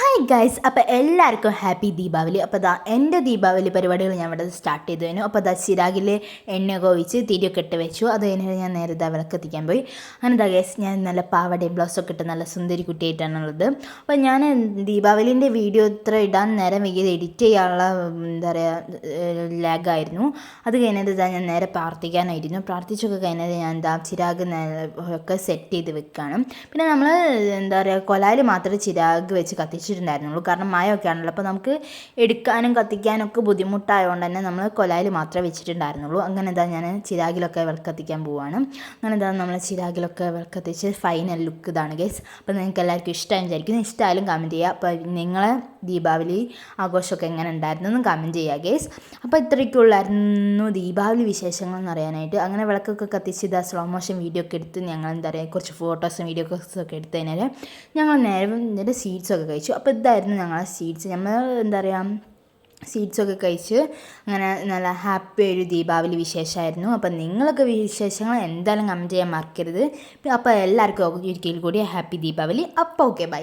はい guys അപ്പോൾ എല്ലാവർക്കും happy Deepavali. അപ്പോൾ ദാ എന്റെ ദീപാവലി പരിപാടികൾ ഞാൻ ഇവിടെ സ്റ്റാർട്ട് ചെയ്തു കഴിഞ്ഞു. അപ്പോൾ ദാ ചിരാഗിൽ എണ്ണ കോവിച്ച് തിരിയൊക്കെ ഇട്ട് വെച്ചു. അത് കഴിഞ്ഞാൽ ഞാൻ നേരെ ദാ വിളക്കെത്തിക്കാൻ പോയി. അങ്ങനെ ദാ ഗൈസ് ഞാൻ നല്ല പാവടയും ബ്ലൗസൊക്കെ ഇട്ട് നല്ല സുന്ദരി കുട്ടിയായിട്ടാണുള്ളത്. അപ്പോൾ ഞാൻ ദീപാവലിന്റെ വീഡിയോ ഇത്ര ഇടാൻ നേരം വൈകിയത് എഡിറ്റ് ചെയ്യാനുള്ള എന്താ പറയുക ലാഗായിരുന്നു അത് കഴിഞ്ഞത് ഇതാ ഞാൻ നേരെ പ്രാർത്ഥിക്കാനായിരുന്നു. പ്രാർത്ഥിച്ചൊക്കെ കഴിഞ്ഞത് ഞാൻ എന്താ ചിരാഗ് ഒക്കെ സെറ്റ് ചെയ്ത് വെക്കുകയാണ് പിന്നെ നമ്മൾ എന്താ പറയുക കൊലായിൽ മാത്രമേ ചിരാഗ് വെച്ച് കത്തിച്ചിട്ടുണ്ടായിരുന്നുള്ളൂ കാരണം മഴയൊക്കെ ആണല്ലോ. അപ്പോൾ നമുക്ക് എടുക്കാനും കത്തിക്കാനും ഒക്കെ ബുദ്ധിമുട്ടായതുകൊണ്ട് തന്നെ നമ്മൾ കൊലായിൽ മാത്രമേ വെച്ചിട്ടുണ്ടായിരുന്നുള്ളൂ. അങ്ങനെ എന്താ ഞാൻ ചിരാഗിലൊക്കെ വിളക്കത്തിക്കാൻ പോവാണ്. അങ്ങനെ എന്താ നമ്മൾ ചിരാഗിലൊക്കെ വിളക്കത്തിച്ച് ഫൈനൽ ലുക്ക് ഇതാണ് ഗേസ് അപ്പോൾ നിങ്ങൾക്ക് എല്ലാവർക്കും ഇഷ്ടമായി വിചാരിക്കുന്നു. ഇഷ്ടമായാലും കമന്റ് ചെയ്യുക. അപ്പോൾ നിങ്ങളെ ദീപാവലി ആഘോഷമൊക്കെ എങ്ങനെ ഉണ്ടായിരുന്നു എന്ന് കമന്റ് ചെയ്യുക ഗേസ് അപ്പോൾ ഇത്രയ്ക്കുള്ളായിരുന്നു ദീപാവലി വിശേഷങ്ങൾ എന്ന് അറിയാനായിട്ട് അങ്ങനെ വിളക്കൊക്കെ കത്തിച്ച് ഇതാ സ്ലോ മോഷൻ വീഡിയോ ഒക്കെ എടുത്ത് ഞങ്ങൾ എന്താ പറയുക കുറച്ച് ഫോട്ടോസും വീഡിയോസും ഒക്കെ എടുത്ത് കഴിഞ്ഞാൽ ഞങ്ങൾ നേരം ഇതിന്റെ സീഡ്സൊക്കെ കഴിച്ചു. അപ്പോൾ ഇതായിരുന്നു ഞങ്ങളെ സീഡ്സ് നമ്മൾ എന്താ പറയുക സീഡ്സൊക്കെ കഴിച്ച് അങ്ങനെ നല്ല ഹാപ്പി ഒരു ദീപാവലി വിശേഷമായിരുന്നു. അപ്പം നിങ്ങളൊക്കെ വിശേഷങ്ങൾ എന്തായാലും കമന്റ് ചെയ്യാൻ മറക്കരുത്. അപ്പോൾ എല്ലാവർക്കും ഒരിക്കൽ കൂടി ഹാപ്പി ദീപാവലി. അപ്പോൾ ഓക്കെ ബൈ